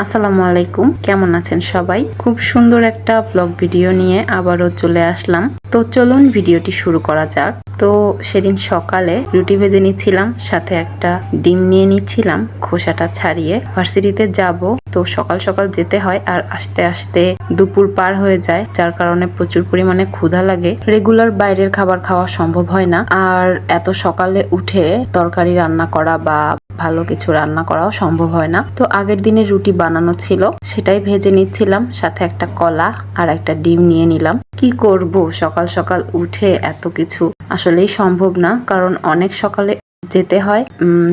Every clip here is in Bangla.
আসসালামু আলাইকুম, কেমন আছেন সবাই? খুব সুন্দর একটা ব্লগ ভিডিও নিয়ে আবারও চলে আসলাম। তো চলুন ভিডিওটি শুরু করা যাক। তো সেদিন সকালে রুটি ভেজে নিচ্ছিলাম, সাথে একটা ডিম নিয়ে নিচ্ছিলাম, খোসাটা ছাড়িয়ে। ভার্সিটিতে যাব, তো সকাল সকাল যেতে হয় আর আস্তে আস্তে দুপুর পার হয়ে যায়, যার কারণে প্রচুর পরিমাণে ক্ষুধা লাগে। রেগুলার বাইরের খাবার খাওয়া সম্ভব হয় না। আর এত সকালে উঠে তরকারি রান্না করা বা ভালো কিছু রান্না করাও সম্ভব হয় না। তো আগের দিনের রুটি বানানো ছিল, সেটাই ভেজে নিচ্ছিলাম, সাথে একটা কলা আর একটা ডিম নিয়ে নিলাম। কি করব? সকাল সকাল উঠে এত কিছু আসলেই সম্ভব না, কারণ অনেক সকালে যেতে হয়।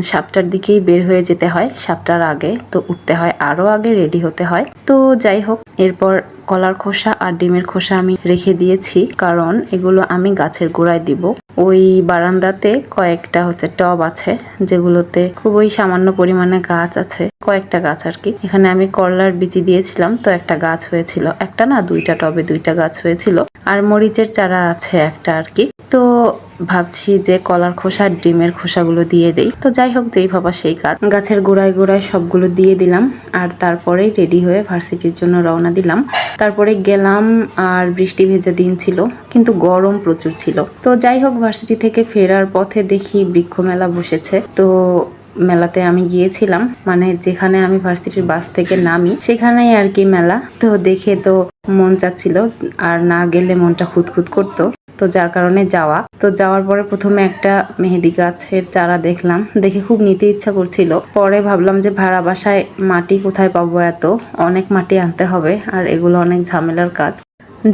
সাতটার দিকেই বের হয়ে যেতে হয়, সাতটার আগে। তো উঠতে হয়, আরও আগে রেডি হতে হয়। তো যাই হোক, এরপর কলার খোসা আর ডিমের খোসা আমি রেখে দিয়েছি। কারণ এগুলো আমি গাছের গোড়ায় দিব। ওই বারান্দাতে কয়েকটা হচ্ছে টব আছে, যেগুলোতে খুবই সামান্য পরিমাণে গাছ আছে। কয়েকটা গাছ আর কি। এখানে আমি করলার বিচি দিয়েছিলাম, তো একটা গাছ হয়েছিল। একটা না, দুইটা টবে দুইটা গাছ হয়েছিল। আর মরিচের চারা আছে একটা আর কি। তো ভাবছি যে কলার খোসা, ডিমের খোসাগুলো দিয়ে দেই। তো যাই হোক, যেই ভাবা সেই কাজ। গাছের গোড়ায় গোড়ায় সবগুলো দিয়ে দিলাম আর তারপরেই রেডি হয়ে ভার্সিটির জন্য রওনা দিলাম। তারপরে গেলাম আর বৃষ্টি ভেজা দিন ছিল, কিন্তু গরম প্রচুর ছিল। তো যাই হোক, ভার্সিটি থেকে ফেরার পথে দেখি বৃক্ষ মেলা বসেছে। তো মেলাতে আমি গিয়েছিলাম মানে যেখানে আমি ভার্সিটির বাস থেকে নামি, সেখানেই আর কি মেলা। তো দেখে তো মন চাচ্ছিল, আর না গেলে মনটা খুঁতখুত করতো। তো যার কারণে যাওয়া। তো যাওয়ার পরে প্রথমে একটা মেহেদি গাছের চারা দেখলাম। দেখে খুব নিতে ইচ্ছা করছিল। পরে ভাবলাম যে ভাড়া বাসায় মাটি কোথায় পাবো এত? অনেক মাটি আনতে হবে, আর এগুলো অনেক ঝামেলার কাজ।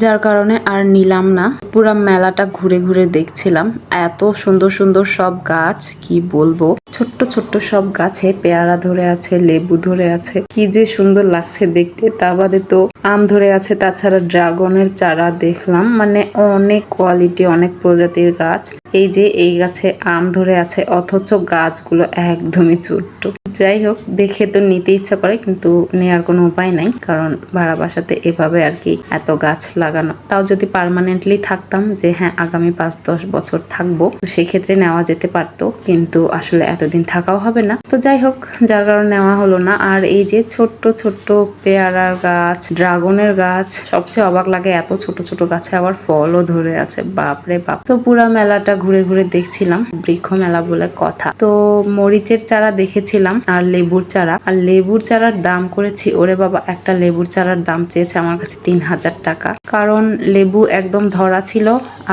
যার কারণে আর নিলাম না। পুরা মেলাটা ঘুরে ঘুরে দেখছিলাম। এত সুন্দর সুন্দর সব গাছ, কি বলব? ছোট্ট ছোট্ট সব গাছে পেয়ারা ধরে আছে, লেবু ধরে আছে। কি যে সুন্দর লাগছে দেখতে। তা বাদে তো আম ধরে আছে, তাছাড়া ড্রাগনের চারা দেখলাম। মানে অনেক কোয়ালিটি অনেক প্রজাতির গাছ। এই যে এই গাছে আম ধরে আছে, অথচ গাছগুলো একদমই ছোট্ট। যাই হোক, দেখে তো নিতে ইচ্ছা করে, কিন্তু নেয়ার কোনো উপায় নাই, কারণ ভাড়া বাসাতে এভাবে আর কি এত গাছ লাগানো। তাও যদি পার্মানেন্টলি থাকতাম যে হ্যাঁ আগামী পাঁচ, দশ বছর থাকব সেক্ষেত্রে নেওয়া যেতে পারতো। কিন্তু আসলে এতদিন থাকাও হবে না। তো যাই হোক, যার কারণে নেওয়া হলো না। আর এই যে ছোট্ট ছোট্ট পেয়ারার গাছ, ড্রাগনের গাছ, সবচেয়ে অবাক লাগে এত ছোট ছোট গাছে আবার ফলও ধরে আছে। বাপরে বাপ। তো পুরা মেলাটা ঘুরে ঘুরে দেখছিলাম। বৃক্ষ মেলা বলে কথা। তো মরিচের চারা দেখেছিলাম আর লেবুর চারা। আর লেবুর চারার দাম করেছি, ওরে বাবা, একটা লেবুর চারার দাম চেয়েছে আমার কাছে তিন হাজার টাকা। কারণ লেবু একদম ধরা ছিল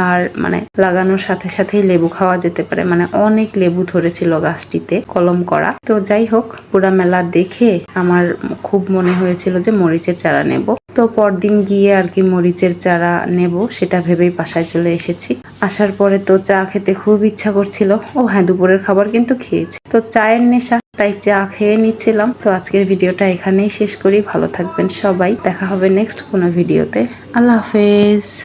আর মানে লাগানোর সাথে সাথেই লেবু খাওয়া যেতে পারে। মানে অনেক লেবু ধরেছিল গাছটিতে, কলম করা। তো যাই হোক, পুরা মেলা দেখে আমার খুব মনে হয়েছিল যে মরিচের চারা নেব। তো পরদিন গিয়ে আর কি মরিচের চারা নেব, সেটা ভেবেই বাসায় চলে এসেছি। আসার পরে তো চা খেতে খুব ইচ্ছা করছিল। ও হ্যাঁ দুপুরের খাবার কিন্তু খেয়েছি। তো চায়ের নেশা, তাই চা খেয়ে নিচ্ছিলাম। তো আজকের ভিডিওটা এখানেই শেষ করি। ভালো থাকবেন সবাই। দেখা হবে নেক্সট কোনো ভিডিওতে। আল্লাহ হাফেজ।